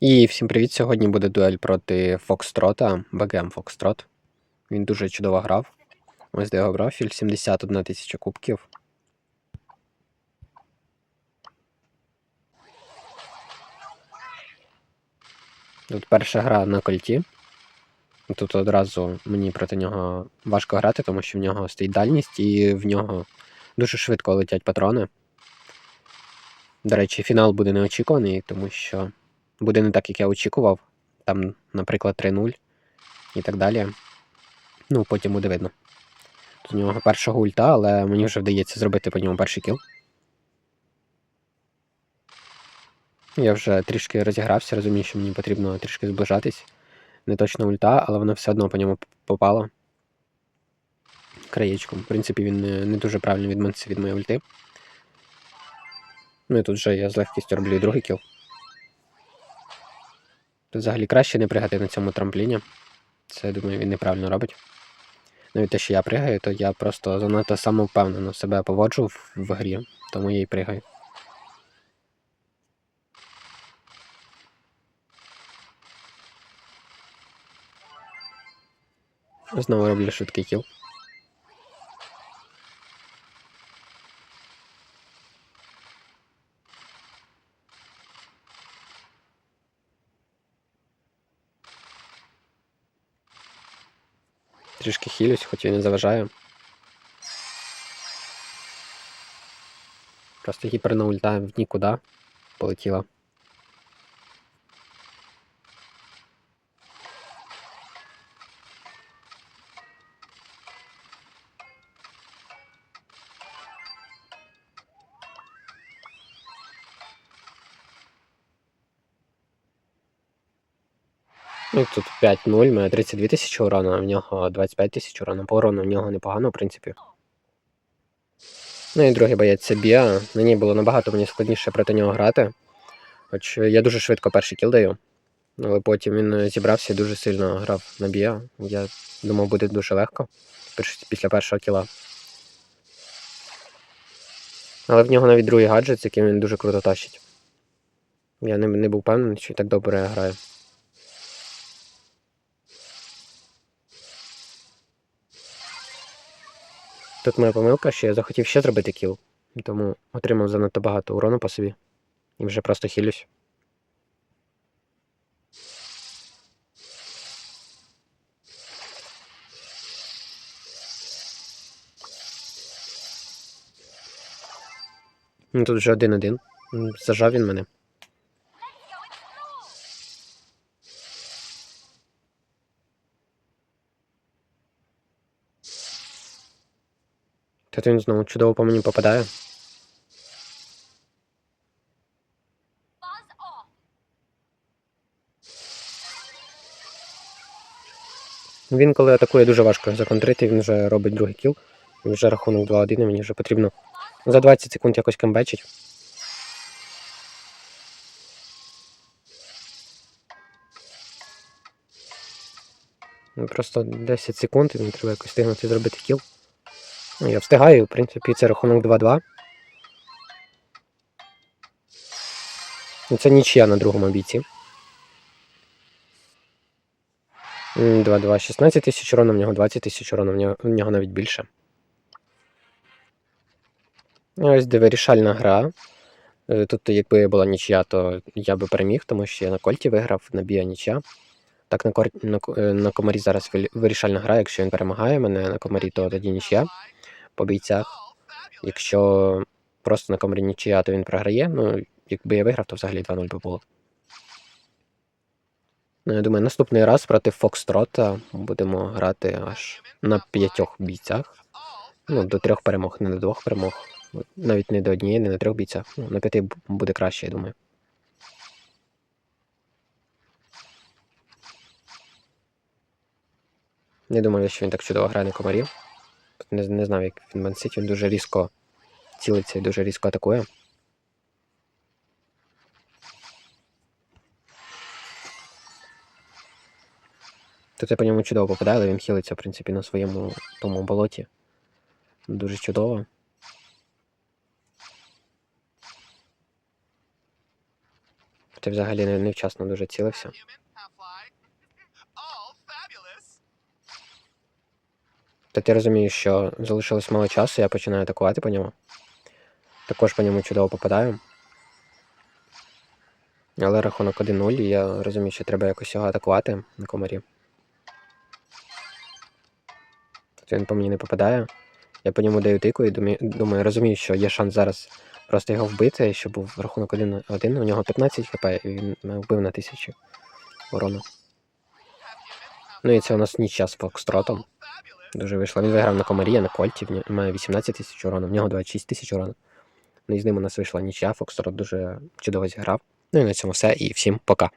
І всім привіт! Сьогодні буде дуель проти Фокстрота, БГМ Фокстрот. Він дуже чудово грав. Ось де його профіль, 71 тисяча кубків. Тут перша гра на кольті. Тут одразу мені проти нього важко грати, тому що в нього стоїть дальність і в нього дуже швидко летять патрони. До речі, фінал буде неочікуваний, тому що буде не так, як я очікував. Там, наприклад, 3-0 і так далі. Ну, потім буде видно. Тут у нього першого ульта, але мені вже вдається зробити по ньому перший кіл. Я вже трішки розігрався, розумію, що мені потрібно трішки зближатись. Не точно ульта, але воно все одно по ньому попало. Краєчком. В принципі, він не, дуже правильно відмовився від моєї ульти. Ну і тут вже я з легкістю роблю і другий кіл. Взагалі краще не пригати на цьому трампліні. Це, я думаю, він неправильно робить. Навіть те, що я пригаю, то я просто занадто самовпевнено себе поводжу в, в грі, тому я і пригаю. Знову роблю швидкий кіл. Трішки хілюсь, хоч і не заважаю. Просто гіперна ульта в нікуди полетіла. Ну, тут 5-0, має 32 тисячі урону, а в нього 25 тисяч урону. По урону в нього непогано, в принципі. Ну і другий боєць це Біа. Мені було набагато мені складніше проти нього грати. Хоч я дуже швидко перший кіл даю. Але потім він зібрався і дуже сильно грав на Біа. Я думав, буде дуже легко після першого кіла. Але в нього навіть другий гаджет, з яким він дуже круто тащить. Я не, не був впевнений, що так добре грає. Тут моя помилка, що я захотів ще зробити кіл, тому отримав занадто багато урону по собі. І вже просто хілюсь. Ну, Тут вже один-один. Зажав він мене. Тут він знову чудово по мені попадає. Він, коли атакує, дуже важко законтрити, він вже робить другий кіл. Вже рахунок 2-1, і мені вже потрібно за 20 секунд якось камбечить. Ну, Просто 10 секунд, і мені треба якось встигнути зробити кіл. Я встигаю, в принципі, це рахунок 2-2. Ну, Це нічия на другому бійці. 2-2, 16 тисяч урону, в нього 20 тисяч нього, в нього навіть більше. Ось де вирішальна гра. Е, Тут, якби була нічия, то я би переміг, тому що я на кольті виграв, набія нічия. Так, на, кор... на, е, на комарі зараз вирішальна гра. Якщо він перемагає мене на комарі, то тоді нічия по бійцях. Якщо просто на комарі нічия, то він програє. Ну, якби я виграв, то взагалі 2-0 би було. Ну, я думаю, наступний раз проти Фокстрота будемо грати аж на п'ятьох бійцях. Ну, до трьох перемог, не до двох перемог. Навіть не до однієї, не на трьох бійцях. Ну, на п'яти буде краще, я думаю. Не думаю, що він так чудово грає на комарів. Не, не знав, як він мансить, він дуже різко цілиться і дуже різко атакує. Тут я по ньому чудово попадаю, але він хилиться, в принципі, на своєму тому болоті. Дуже чудово. Ти взагалі невчасно дуже цілився. Та ти розумієш, що залишилось мало часу, я починаю атакувати по ньому. Також по ньому чудово попадаю. Але рахунок 1-0, і я розумію, що треба якось його атакувати на комарі. Тут він по мені не попадає. Я по ньому даю тику і думаю, розумію, що є шанс зараз просто його вбити, щоб був рахунок 1-1. У нього 15 хп, і він вбив на 1000 урону. Ну і це у нас нічия з Фокстротом. Дуже вийшло. Він виграв на комарі, на кольті. Має 18 тисяч урону, в нього 26 тисяч урону. Ну і з ним у нас вийшла нічия, Фокстрот дуже чудово зіграв. Ну і на цьому все, і всім пока.